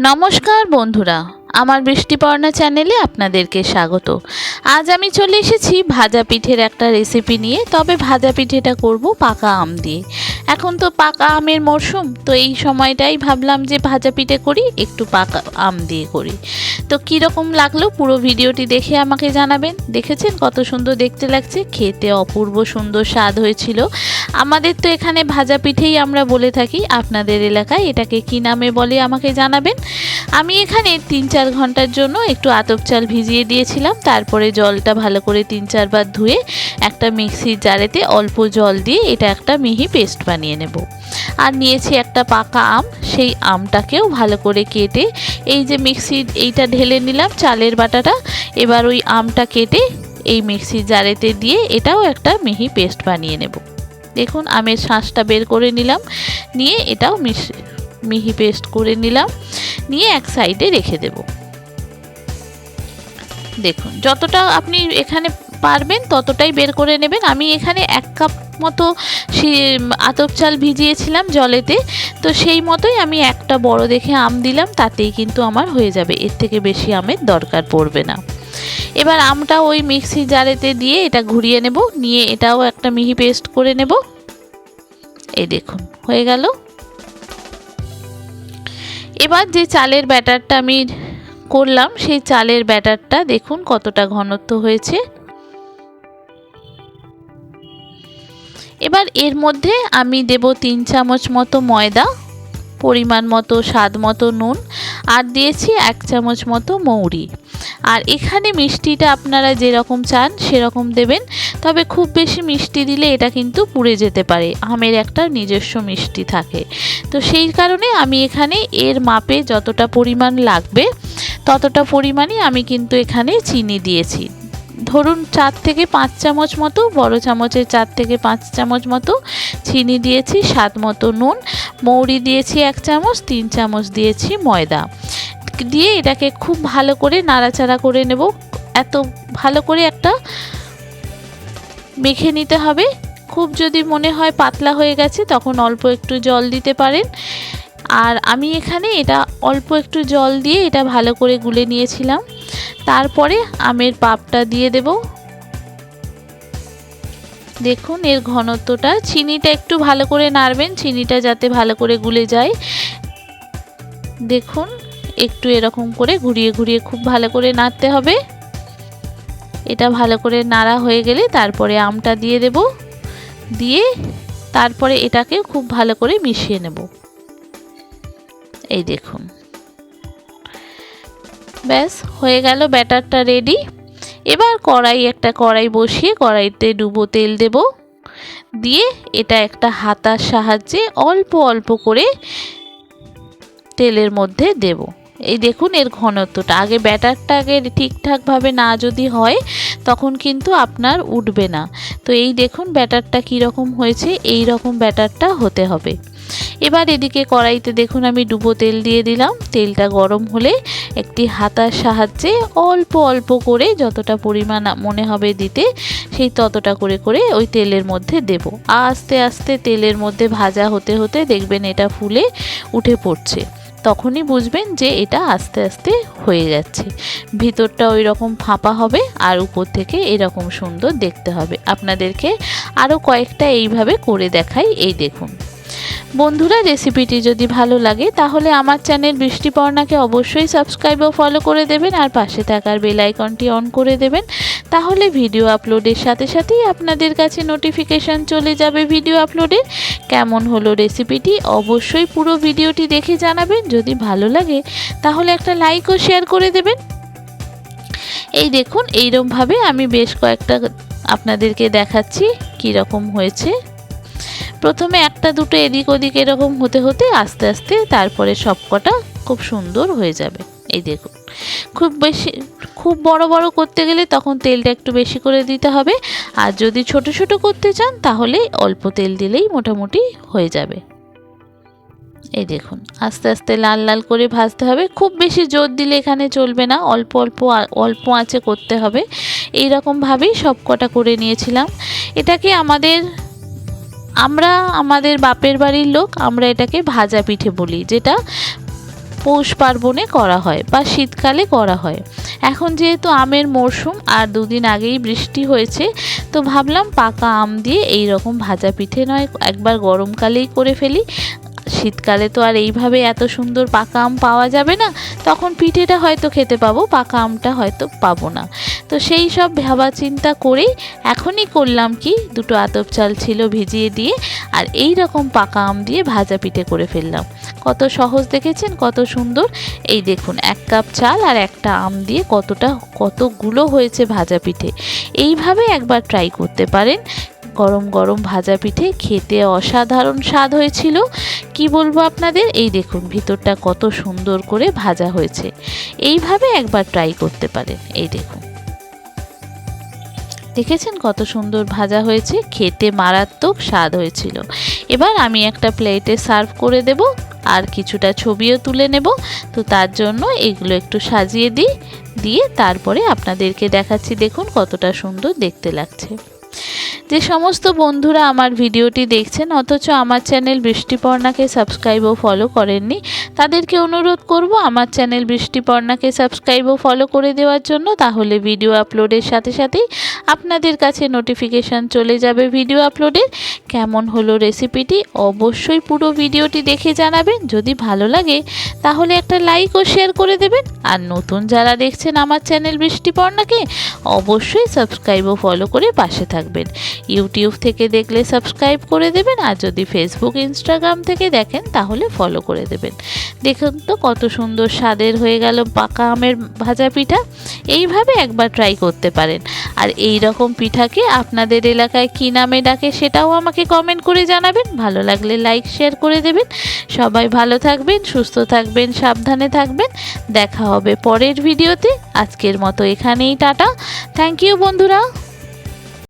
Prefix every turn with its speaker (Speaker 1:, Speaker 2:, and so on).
Speaker 1: নমস্কার বন্ধুরা। আমার বৃষ্টিপর্ণা চ্যানেলে আপনাদেরকে স্বাগত। আজ আমি চলে এসেছি ভাজা পিঠের একটা রেসিপি নিয়ে, তবে ভাজা পিঠেটা করব পাকা আম দিয়ে। এখন তো পাকা আমের মরশুম, তো এই সময়টাই ভাবলাম যে ভাজা পিঠে করি, একটু পাকা আম দিয়ে করি। তো কীরকম লাগল পুরো ভিডিওটি দেখে আমাকে জানাবেন। দেখেছেন কত সুন্দর দেখতে লাগছে? খেতে অপূর্ব সুন্দর স্বাদ হয়েছিল। আমাদের তো এখানে ভাজা পিঠেই আমরা বলে থাকি, আপনাদের এলাকায় এটাকে কী নামে বলে আমাকে জানাবেন। আমি এখানে তিন চার ঘণ্টার জন্য একটু আতপ চাল ভিজিয়ে দিয়েছিলাম। তারপরে জলটা ভালো করে তিন চারবার ধুয়ে একটা মিক্সির জারেতে অল্প জল দিয়ে এটা একটা মিহি পেস্ট বানিয়ে নেব। আর নিয়েছি একটা পাকা আম, সেই আমটাকেও ভালো করে কেটে এই যে মিক্সির এইটা ঢেলে নিলাম চালের বাটাটা, এবার ওই আমটা কেটে এই মিক্সির জারেতে দিয়ে এটাও একটা মিহি পেস্ট বানিয়ে নেব। দেখুন, আমের শাঁসটা বের করে নিলাম, নিয়ে এটাও মিশ মিহি পেস্ট করে নিলাম, নিয়ে এক সাইডে রেখে দেব। দেখুন, যতটা আপনি এখানে পারবেন ততটাই বের করে নেবেন। আমি এখানে এক কাপ মতো আতপ চাল ভিজিয়েছিলাম জলেতে, তো সেই মতোই আমি একটা বড় দেখে আম দিলাম, তাতেই কিন্তু আমার হয়ে যাবে। এর থেকে বেশি আমের দরকার পড়বে না। এবার আমটা ওই মিক্সি জারেতে দিয়ে এটা ঘুরিয়ে নেব, নিয়ে এটাও একটা মিহি পেস্ট করে নেব। এই দেখুন, হয়ে গেল। এবার যে চালের ব্যাটারটা আমি করলাম, সেই চালের ব্যাটারটা দেখুন কতটা ঘনত্ব হয়েছে। এবার এর মধ্যে আমি দেব তিন চামচ মতো ময়দা। পরিমাণ মতো, স্বাদ মতো নুন আর দিয়েছি এক চামচ মতো মৌরি। আর এখানে মিষ্টিটা আপনারা যেরকম চান সেরকম দেবেন, তবে খুব বেশি মিষ্টি দিলে এটা কিন্তু পুড়ে যেতে পারে। আমের একটা নিজস্ব মিষ্টি থাকে। তো সেই কারণে আমি এখানে এর মাপে যতটা পরিমাণ লাগবে, ততটা পরিমাণই আমি কিন্তু এখানে চিনি দিয়েছি। ধরুন চার থেকে পাঁচ চামচ মতো, বড় চামচের চার থেকে পাঁচ চামচ মতো চিনি দিয়েছি, স্বাদ মতো নুন, মৌরি দিয়েছি এক চামচ, তিন চামচ দিয়েছি ময়দা। দিয়ে এটাকে খুব ভালো করে নাড়াচাড়া করে নেব। এত ভালো করে একটা মেখে নিতে হবে। খুব যদি মনে হয় পাতলা হয়ে গেছে, তখন অল্প একটু জল দিতে পারেন। আর আমি এখানে এটা অল্প একটু জল দিয়ে এটা ভালো করে গুলে নিয়েছিলাম। তারপরে আমের পাপটা দিয়ে দেব। দেখুন, এর ঘনত্বটা, চিনিটা একটু ভালো করে নাড়বেন, চিনিটা যাতে ভালো করে গুলে যায়। দেখুন, একটু এরকম করে ঘুরিয়ে ঘুরিয়ে খুব ভালো করে নাড়তে হবে। এটা ভালো করে নাড়া হয়ে গেলে তারপরে আমটা দিয়ে দেব। দিয়ে তারপরে এটাকে খুব ভালো করে মিশিয়ে নেব। এই দেখুন। ব্যাস, হয়ে গেল ব্যাটারটা রেডি এবার কড়াই, একটা কড়াই বসিয়ে কড়াইতে ডুবো তেল দেব। দিয়ে এটা একটা হাতার সাহায্যে অল্প অল্প করে তেলের মধ্যে দেব। এই দেখুন এর ঘনত্বটা। আগে ব্যাটারটা আগে ঠিকঠাকভাবে না যদি হয়, তখন কিন্তু আপনার উঠবে না। তো এই দেখুন ব্যাটারটা কীরকম হয়েছে, এই রকম ব্যাটারটা হতে হবে। এবার এদিকে কড়াইতে দেখুন আমি ডুবো তেল দিয়ে দিলাম। তেলটা গরম হলে একটি হাতার সাহায্যে অল্প অল্প করে যতটা পরিমাণ মনে হবে দিতে, সেই ততটা করে করে ওই তেলের মধ্যে দেব। আস্তে আস্তে তেলের মধ্যে ভাজা হতে হতে দেখবেন এটা ফুলে উঠে পড়ছে। তখনই বুঝবেন যে এটা আস্তে আস্তে হয়ে যাচ্ছে। ভিতরটা ওই রকম ফাঁপা হবে আর উপর থেকে এরকম সুন্দর দেখতে হবে। আপনাদেরকে আরও কয়েকটা এইভাবে করে দেখাই। এই দেখুন। বন্ধুরা রেসিপিটি যদি ভালো লাগে, তাহলে আমার চ্যানেল বৃষ্টিপর্ণাকে অবশ্যই সাবস্ক্রাইব ও ফলো করে দেবেন আর পাশে থাকার বেল আইকনটি অন করে দেবেন। তাহলে ভিডিও আপলোডের সাথে সাথেই আপনাদের কাছে নোটিফিকেশান চলে যাবে ভিডিও আপলোডের কেমন হলো রেসিপিটি অবশ্যই পুরো ভিডিওটি দেখে জানাবেন। যদি ভালো লাগে, তাহলে একটা লাইক ও শেয়ার করে দেবেন। এই দেখুন এইরকমভাবে আমি বেশ কয়েকটা আপনাদেরকে দেখাচ্ছি কীরকম হয়েছে। প্রথমে একটা দুটো এদিক ওদিক এরকম হতে হতে আস্তে আস্তে তারপরে সবকটা খুব সুন্দর হয়ে যাবে। এই দেখুন, খুব বেশি, খুব বড় বড় করতে গেলে তখন তেলটা একটু বেশি করে দিতে হবে। আর যদি ছোট ছোট করতে চান তাহলে অল্প তেল দিলেই মোটামুটি হয়ে যাবে। এই দেখুন, আস্তে আস্তে লাল লাল করে ভাজতে হবে। খুব বেশি জোর দিলে এখানে চলবে না, অল্প অল্প অল্প আঁচে করতে হবে। এই রকমভাবেই সব কটা করে নিয়েছিলাম। এটাকে আমাদের আমরা আমাদের বাপের বাড়ির লোক, আমরা এটাকে ভাজা পিঠে বলি, যেটা পৌষ পার্বণে করা হয় বা শীতকালে করা হয়। এখন যেহেতু আমের মরশুম আর দুদিন আগেই বৃষ্টি হয়েছে, তো ভাবলাম পাকা আম দিয়ে এই রকম ভাজা পিঠে নয়, একবার গরমকালেই করে ফেলি। শীতকালে তো আর এইভাবে এত সুন্দর পাকা আম পাওয়া যাবে না, তখন পিঠেটা হয়তো খেতে পাবো, পাকা আমটা হয়তো পাবো না। তো সেই সব ভাবা চিন্তা করেই এখনই করলাম কি, দুটো আতপ চাল ছিল ভিজিয়ে দিয়ে আর এই রকম পাকা আম দিয়ে ভাজা পিঠে করে ফেললাম। কত সহজ দেখেছেন, কত সুন্দর। এই দেখুন, এক কাপ চাল আর একটা আম দিয়ে কতটা, কতগুলো হয়েছে ভাজা পিঠে। এইভাবে একবার ট্রাই করতে পারেন। গরম গরম ভাজা পিঠে খেতে অসাধারণ স্বাদ হয়েছিল। কি বলব আপনাদের? এই দেখুন, ভিতরটা কত সুন্দর করে ভাজা হয়েছে। এইভাবে একবার ট্রাই করতে পারেন। এই দেখুন। দেখেছেন কত সুন্দর ভাজা হয়েছে? খেতে মারাত্মক স্বাদ হয়েছিল। এবার আমি একটা প্লেটে সার্ভ করে দেব আর কিছুটা ছবিও তুলে নেব। তো তার জন্য এগুলো একটু সাজিয়ে দিই, দিয়ে তারপরে আপনাদেরকে দেখাচ্ছি। দেখুন কতটা সুন্দর দেখতে লাগছে। যে সমস্ত বন্ধুরা আমার ভিডিওটি দেখছেন, অথচ আমার চ্যানেল বৃষ্টিপর্ণাকে সাবস্ক্রাইব ও ফলো করেননি, তাদেরকে অনুরোধ করব আমার চ্যানেল বৃষ্টিপর্ণাকে সাবস্ক্রাইব ও ফলো করে দেওয়ার জন্য, তাহলে ভিডিও আপলোডের সাথে সাথেই আপনাদের কাছে নোটিফিকেশান চলে যাবে ভিডিও আপলোডের কেমন হলো রেসিপিটি অবশ্যই পুরো ভিডিওটি দেখে জানাবেন, যদি ভালো লাগে, তাহলে একটা লাইক ও শেয়ার করে দেবেন। আর নতুন যারা দেখছেন আমার চ্যানেল বৃষ্টিপর্ণাকে, অবশ্যই সাবস্ক্রাইব ও ফলো করে পাশে থাকবেন। ইউটিউব থেকে দেখলে সাবস্ক্রাইব করে দেবেন, আর যদি ফেসবুক ইনস্টাগ্রাম থেকে দেখেন, তাহলে ফলো করে দেবেন। দেখুন তো কত সুন্দর স্বাদের হয়ে গেল পাকা আমের ভাজা পিঠা। এইভাবে একবার ট্রাই করতে পারেন। আর এই রকম পিঠাকে আপনাদের এলাকায় কী নামে ডাকে সেটাও আমাকে কমেন্ট করে জানাবেন। ভালো লাগলে লাইক শেয়ার করে দেবেন। সবাই ভালো থাকবেন, সুস্থ থাকবেন, সাবধানে থাকবেন। দেখা হবে পরের ভিডিওতে আজকের মতো এখানেই টাটা। থ্যাংক ইউ বন্ধুরা।